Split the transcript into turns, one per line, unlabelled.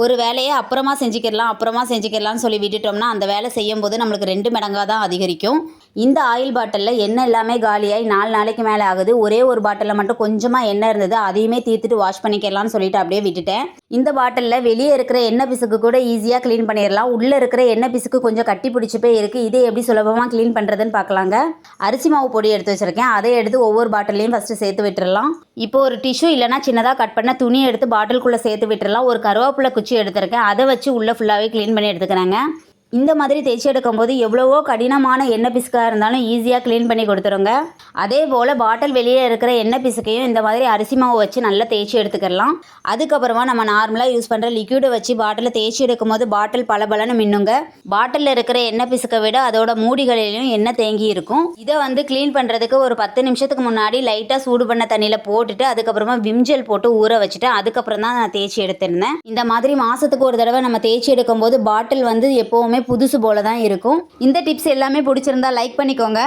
ஒரு வேலையை அப்புறமா செஞ்சுக்கிடலாம் அப்புறமா செஞ்சுக்கிடலாம்னு சொல்லி விட்டுட்டோம்னா அந்த வேலை செய்யும்போது நம்மளுக்கு ரெண்டு மடங்காக தான் அதிகரிக்கும். இந்த ஆயில் பாட்டிலில் எண்ணெய் எல்லாமே காலியாகி நாலு நாளைக்கு மேலே ஆகுது. ஒரே ஒரு பாட்டிலில் மட்டும் கொஞ்சமாக எண்ணெய் இருந்தது. அதையுமே தீர்த்துட்டு வாஷ் பண்ணிக்கலாம்னு சொல்லிட்டு அப்படியே விட்டுட்டேன். இந்த பாட்டிலில் வெளியே இருக்கிற எண்ணெய் பிசுக்கு கூட ஈஸியாக க்ளீன் பண்ணிடலாம். உள்ளே இருக்கிற எண்ணெய் பிசுக்கு கொஞ்சம் கட்டி பிடிச்சி போய் இருக்குது இதை எப்படி சுலபமாக க்ளீன் பண்ணுறதுன்னு பார்க்கலாங்க. அரிசி மாவு பொடி எடுத்து வச்சுருக்கேன். அதை எடுத்து ஒவ்வொரு பாட்டிலையும் ஃபஸ்ட்டு சேர்த்து விட்டுடலாம் இப்போ ஒரு டிஷ்யூ இல்லைனா சின்னதாக கட் பண்ண துணி எடுத்து பாட்டிலுக்குள்ளே சேர்த்து விட்டுடலாம் ஒரு கருவேப்பிலை குச்சி எடுத்திருக்கேன். அதை வச்சு உள்ளே ஃபுல்லாகவே க்ளீன் பண்ணி எடுத்துக்கிறேங்க. இந்த மாதிரி தேய்ச்சி எடுக்கும்போது எவ்வளவோ கடினமான எண்ணெய் பிஸ்காக இருந்தாலும் ஈஸியாக க்ளீன் பண்ணி கொடுத்துருங்க. அதே போல் பாட்டில் வெளியே இருக்கிற எண்ணெய் பிசுக்கையும் இந்த மாதிரி அரிசி மாவு வச்சு நல்லா தேய்ச்சி எடுத்துக்கிடலாம் அதுக்கப்புறமா நம்ம நார்மலாக யூஸ் பண்ணுற லிக்யூடை வச்சு பாட்டிலில் தேய்ச்சி எடுக்கும்போது பாட்டில் பளபளன்னு மின்னுங்க. பாட்டிலில் இருக்கிற எண்ணெய் பிசுக்கை விட அதோட மூடிகளிலும் எண்ணெய் தேங்கி இருக்கும். இதை வந்து க்ளீன் பண்ணுறதுக்கு ஒரு பத்து நிமிஷத்துக்கு முன்னாடி லைட்டாக சூடு பண்ண தண்ணியில் போட்டுட்டு அதுக்கப்புறமா விம்ஜெல் போட்டு ஊற வச்சுட்டு அதுக்கப்புறம் தான் நான் தேய்ச்சி எடுத்திருந்தேன். இந்த மாதிரி மாதத்துக்கு ஒரு தடவை நம்ம தேய்ச்சி எடுக்கும்போது பாட்டில் வந்து எப்போவுமே புதுசு போல தான் இருக்கும். இந்த டிப்ஸ் எல்லாமே பிடிச்சிருந்தா லைக் பண்ணிக்கோங்க.